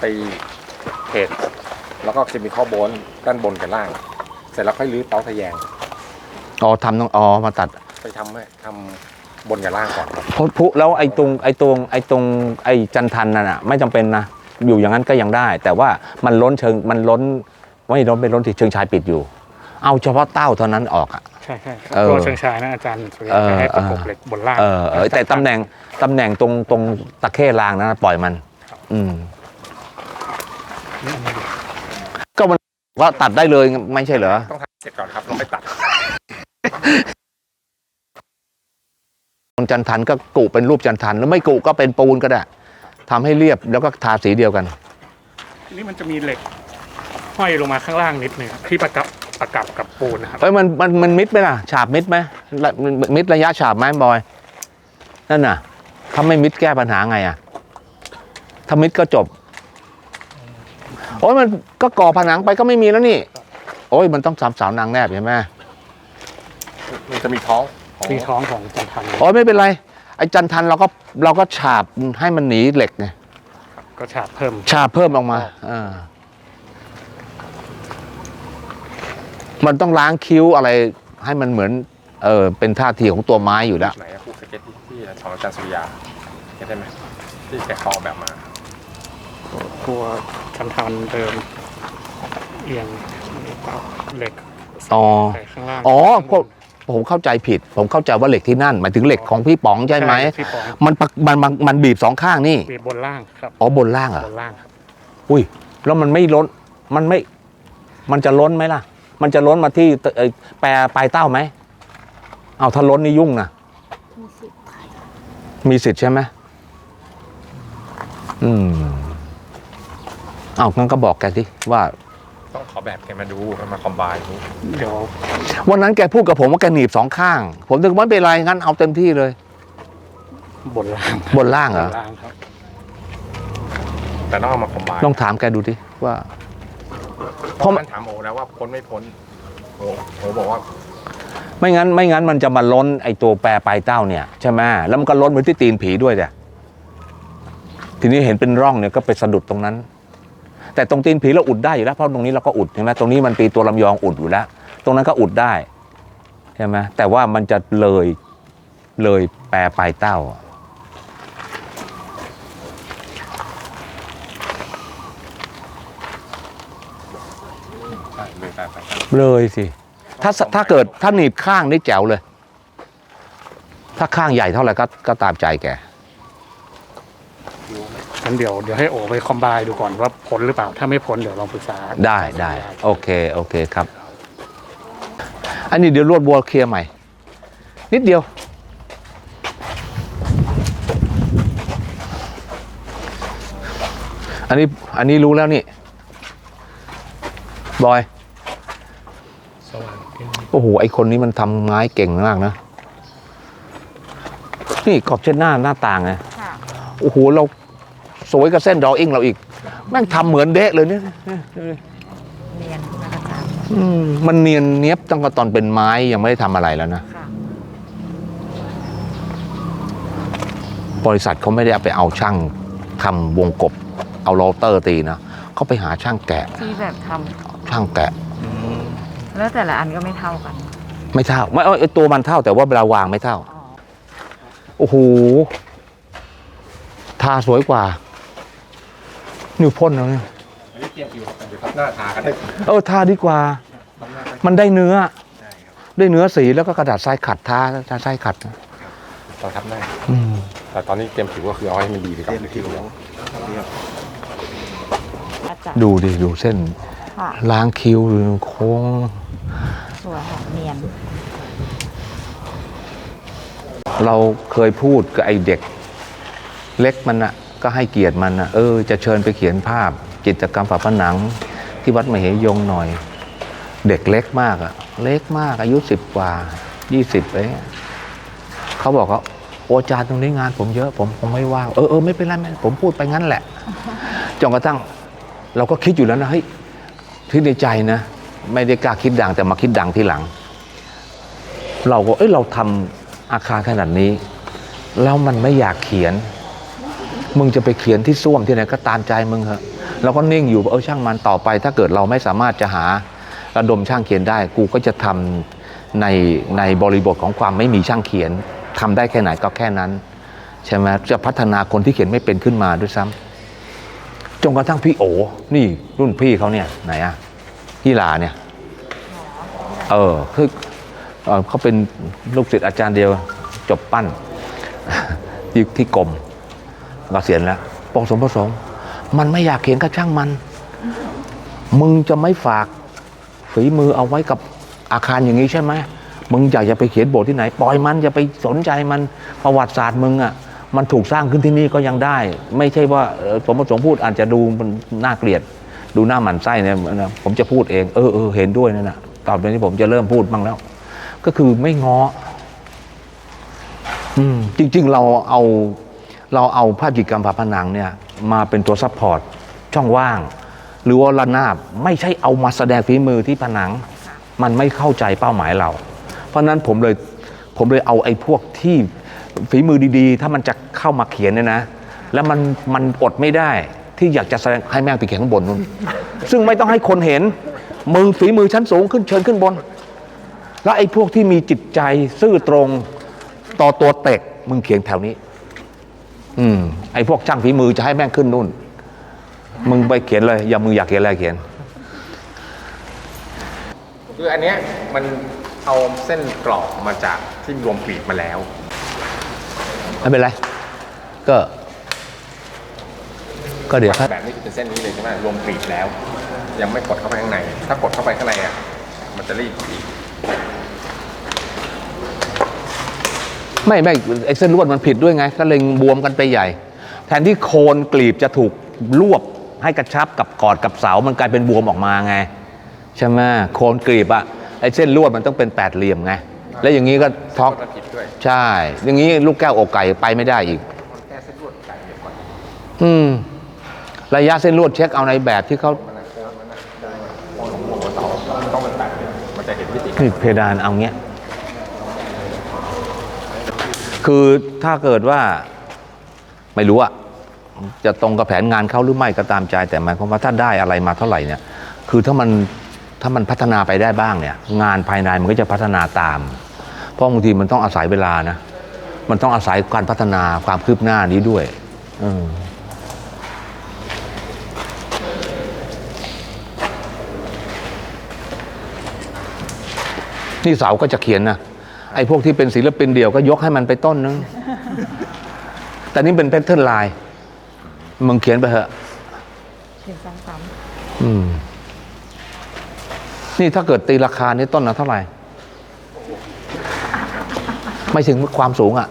ไปเพจแล้วก็จะมีข้อบนด้านบนกับล่าง เสร็จแล้วค่อยรื้อเตาทะแยง อ๋อทำต้องอ๋อมาตัดไปทำให้ทำบนกับล่างก่อนครับพุพุแล้วไอ้ตรงไอ้ตรงไอ้ตรงไอ้จันทันนั่นอะ ไม่จำเป็นนะ อยู่อย่างนั้นก็ยังได้ แต่ว่ามันล้นเชิงมันล้นไม่ล้นเป็นล้นที่เชิงชายปิดอยู่ เอาเฉพาะเต้าเท่านั้นออกอะ ใช่ใช่ครับเออตัวเชิงชายนะอาจารย์สุริยะเออจะให้ประกบเออ เหล็กบนล่างเออเออแต่ตำแหน่งตำแหน่งตรงตรงตะเข้รางนั้นปล่อยมัน อืมนี่อันนี้ดี ก็มันว่าตัดได้เลยไม่ใช่เหรอ ต้องทำเสร็จก่อนครับเราไปตัดตรงจันทันก็กุเป็นรูปจันทันหรือไม่กุก็เป็นปูนก็ได้ทำให้เรียบแล้วก็ทาสีเดียวกัน นี่มันจะมีเหล็กห้อยลงมาข้างล่างนิดหนึงครับที่ประกับประกับกับปูนนะครับเอ้ยมันมันมันมิดไหมล่ะ ฉาบมิดไหมละมิดระยะฉาบไหมบอย นั่นน่ะถ้าไม่มิดแก้ปัญหาไงอะถ้ามิดก็จบ โอ้ยมันก็ก่อผนังไปก็ไม่มีแล้วนี่ โอ้ยมันต้องสามสาวนางแนบใช่ไหมมันจะมีท้องของมีท้องของจันทันโอ้ยไม่เป็นไรไอ้จันทันเราก็เราก็ฉาบให้มันหนีเหล็กไงก็ฉาบเพิ่ม ฉาบเพิ่มออกมาอ่ามันต้องล้างคิ้วอะไรให้มันเหมือน เออเป็นท่าทีของตัวไม้อยู่แล้วไหนอะคู่สเก็ตที่ที่ของอาจารย์สุริยาเห็นได้ไหมที่แกคอแบบมา ตัวจันทันเดิมเอียงเหล็กอ๋อใส่ข้างล่างอ๋อพวกผมเข้าใจผิด ผมเข้าใจว่าเหล็กที่นั่น หมายถึงเหล็กของพี่ป๋องใช่ไหมที่ปองมันปะมันมันมันบีบสองข้างนี่บีบบนล่างครับอ๋อบนล่างเหรบอะนล่างครับอุ้ยแล้วมันไม่ล้นมันไม่ มันจะล้นไหมล่ะ มันจะล้นมาที่เอ่อแปรปลายเต้าไหมเอาถ้าล้นนี่ยุ่งนะมีสิทธิ์ใช่ไหมอืมเอางั้นก็บอกแกสิว่าต้องขอแบบแกมาดูมาคอมไบน์เดี๋ยววันนั้นแกพูดกับผมว่าแกหนีบสองข้าง ผมถึงไม่เป็นไรงั้นเอาเต็มที่เลย บนล่างบนล่างเหรอบนล่างครับ แต่ต้องเอามาคอมไบน์ลองถามแกดูดิว่าเพราะมันถามโอแล้วว่าพ้นไม่พ้นโอโอบอกว่า ไม่งั้น ไม่งั้นมันจะมาล้นไอตัวแปรปลายเต้าเนี่ยใช่ไหมแล้วมันก็ล้นไปที่ตีนผีด้วยเนี่ยทีนี้เห็นเป็นร่องเนี่ยก็ไปสะดุดตรงนั้น แต่ตรงตีนผีเราอุดได้อยู่แล้วเพราะตรงนี้เราก็อุดใช่ไหมตรงนี้มันตีตัวลำยองอุดอยู่แล้ว ตรงนั้นก็อุดได้ใช่ไหมแต่ว่ามันจะเลยเลยแปรปลายเต้า เลยไปไปเลยสิ ถ้าถ้าเกิดถ้าหนีบข้างนี่แจ๋วเลย ถ้าข้างใหญ่เท่าไหร่ก็ก็ตามใจแก งั้นเดี๋ยวเดี๋ยวให้โอไปคอมไบน์ดูก่อนว่าพ้นหรือเปล่า ถ้าไม่พ้นเดี๋ยวลองปรึกษาได้ได้โอเคโอเคครับ อันนี้เดี๋ยวรวดบัวเคลียร์ใหม่ นิดเดียว อันนี้อันนี้รู้แล้วนี่บอยสว่างขึ้นโอ้โหไอคนนี้มันทำไม้เก่งมากนะ นี่กรอบเช่นหน้าหน้าต่างไงค่ะโอ้โห เรา สวยกับเส้นดออิ่งเราอีก แม่งทำเหมือนเดะเลยเนี่ยเรียนนะคะอาจารย์อืมมันเนียนเนียบตั้งแต่ตอนเป็นไม้ยังไม่ได้ทำอะไรแล้วนะ ค่ะบริษัทเขาไม่ได้เอาไปเอาช่างทำวงกบ เอาโรเตอร์ตีนะเขาไปหาช่างแกะ ที่แบบทช่างแกะำแล้วแต่ละอันก็ไม่เท่ากันไม่เท่าไม่เอาไอ้ตัวมันเท่าแต่ว่าเวลาวางไม่เท่า อ๋อ โอ้โห ทาสวยกว่า นิ้วพ่นแล้วเนี่ยอันนี้เตรียมอยู่เดี๋ยวทับหน้าทากันได้เออทาดีกว่า ทับหน้าได้มันได้เนื้อใช่ครับได้เนื้อสีแล้วก็กระดาษทรายขัดทาทาทรายขัดนะตอนทับหน้าอืมแต่ตอนนี้เตรียมผิวก็คือเอาให้มันดีดีก่อนผิวแล้วอาจารย์ดูดิดูเส้นค่ะล้างคิ้วโค้ง สวยค่ะเนียนเราเคยพูดกับไอ้เด็ก เล็กมันอะ ก็ให้เกียรติมันอะเออจะเชิญไปเขียนภาพ จิตรกรรมฝาผนัง ที่วัดมเหยงหน่อย เด็กเล็กมากอะเล็กมากอายุสิบกว่ายี่สิบอะไรเงี้ยเขาบอกว่าโอาจารย์ตรงนี้งานผมเยอะผมคงไม่ว่างเออเออไม่เป็นไรไม่ผมพูดไปงั้นแหละจนกระทั่งเราก็คิดอยู่แล้วนะเฮ้ยที่ในใจนะ ไม่ได้กล้าคิดดังแต่มาคิดดังทีหลัง เราก็เอ้ยเราทำอาคารขนาดนี้ แล้วมันไม่อยากเขียน มึงจะไปเขียนที่ส้วมที่ไหนก็ตามใจมึงเหอะเราก็นิ่งอยู่เออช่างมันต่อไป ถ้าเกิดเราไม่สามารถจะหาระดมช่างเขียนได้ กูก็จะทำในในบริบทของความไม่มีช่างเขียนทำได้แค่ไหนก็แค่นั้นใช่ไหมจะพัฒนาคนที่เขียนไม่เป็นขึ้นมาด้วยซ้ำจนกระทั่งพี่โอนี่รุ่นพี่เขาเนี่ยไหนอะพี่ลาเนี่ยเออคือเออเขาเป็นลูกศิษย์อาจารย์เดียวจบปั้นที่ที่กรม กษียณแล้วปองสมประสงค์ มันไม่อยากเขียนก็ช่างมัน มึงจะไม่ฝากฝีมือเอาไว้กับอาคารอย่างนี้ใช่ไหมมึงอยากจะไปเขียนบทที่ไหน ปล่อยมันอย่าไปสนใจมันประวัติศาสตร์มึงอะมันถูกสร้างขึ้นที่นี่ก็ยังได้ ไม่ใช่ว่าเอ่อสมประสงค์พูดอาจจะดูมันน่าเกลียด ดูหน้าหมันไส้เนี่ยนะผมจะพูดเองเออเออเห็นด้วยนั่นนะตอนนี้ผมจะเริ่มพูดบ้างแล้ว ก็คือไม่ง้ออืมจริง ๆ เราเอา เราเอาภาพจิตรกรรมฝาผนังเนี่ยมาเป็นตัวซัพพอร์ตช่องว่าง หรือว่าระนาบไม่ใช่เอามาแสดงฝีมือที่ผนัง มันไม่เข้าใจเป้าหมายเรา เพราะนั้นผมเลยผมเลยเอาไอ้พวกที่ฝีมือดีๆ ถ้ามันจะเข้ามาเขียนเนี่ยนะ แล้วมันมันอดไม่ได้ที่อยากจะแสดงให้แม่งไปเขียนข้างบนนู่นซึ่งไม่ต้องให้คนเห็นมึงฝีมือชั้นสูงขึ้นเชิญขึ้นบน แล้วไอ้พวกที่มีจิตใจซื่อตรงต่อตัวเตกมึงเขียนแถวนี้ อืมไอ้พวกช่างฝีมือจะให้แม่งขึ้นนู่น มึงไปเขียนเลย อย่ามึงอยากเขียนอะไรเขียน คืออันเนี้ยมันเอาเส้นกรอบมาจากที่รวมกลีบมาแล้ว ไม่เป็นไร ก็ ก็เดี๋ยวครับ แบบนี้คือเป็นเส้นนี้เลยใช่ไหมรวมกลีบแล้ว ยังไม่กดเข้าไปข้างใน ถ้ากดเข้าไปข้างในอะมันจะรีบอีก ไม่ไม่ไอ้เส้นลวดมันผิดด้วยไง ก็เลยบวมกันไปใหญ่ แทนที่โคนกลีบจะถูกรวบให้กระชับกับกอดกับเสา มันกลายเป็นบวมออกมาไง ใช่ไหมโคนกลีบอะไอ้เส้นลวดมันต้องเป็นแปดเหลี่ยมไง แล้วอย่างนี้ก็ท็อกมันผิดด้วยใช่ อย่างนี้ลูกแก้วอกไก่ไปไม่ได้อีกแค่เส้นลวดไก่เดียวก่อนอืมระยะเส้นลวดเช็คเอาในแบบที่เขามันนะโค้งมันนะมองหลงหัวเสามันต้องเป็นแปดเหลี่ยมมันจะเห็นมิตินี่เพดานเอาเงี้ย คือถ้าเกิดว่าไม่รู้อะจะตรงกับแผนงานเขาหรือไม่ก็ตามใจ แต่หมายความว่าถ้าได้อะไรมาเท่าไหร่เนี่ย คือถ้ามันถ้ามันพัฒนาไปได้บ้างเนี่ย งานภายในมันก็จะพัฒนาตาม เพราะบางทีมันต้องอาศัยเวลานะมันต้องอาศัยการพัฒนาความคืบหน้านี้ด้วยออนี่เสาก็จะเขียนนะ ไอ้พวกที่เป็นศิลปินเดี่ยวก็ยกให้มันไปต้นนึง แต่นี่เป็นแพทเทิร์นไลน์มึงเขียนไปเถอะเขียนซ้อืม นี่ถ้าเกิดตีราคานี่ต้นละเท่าไหร่ ไม่ถึงความสูงอะ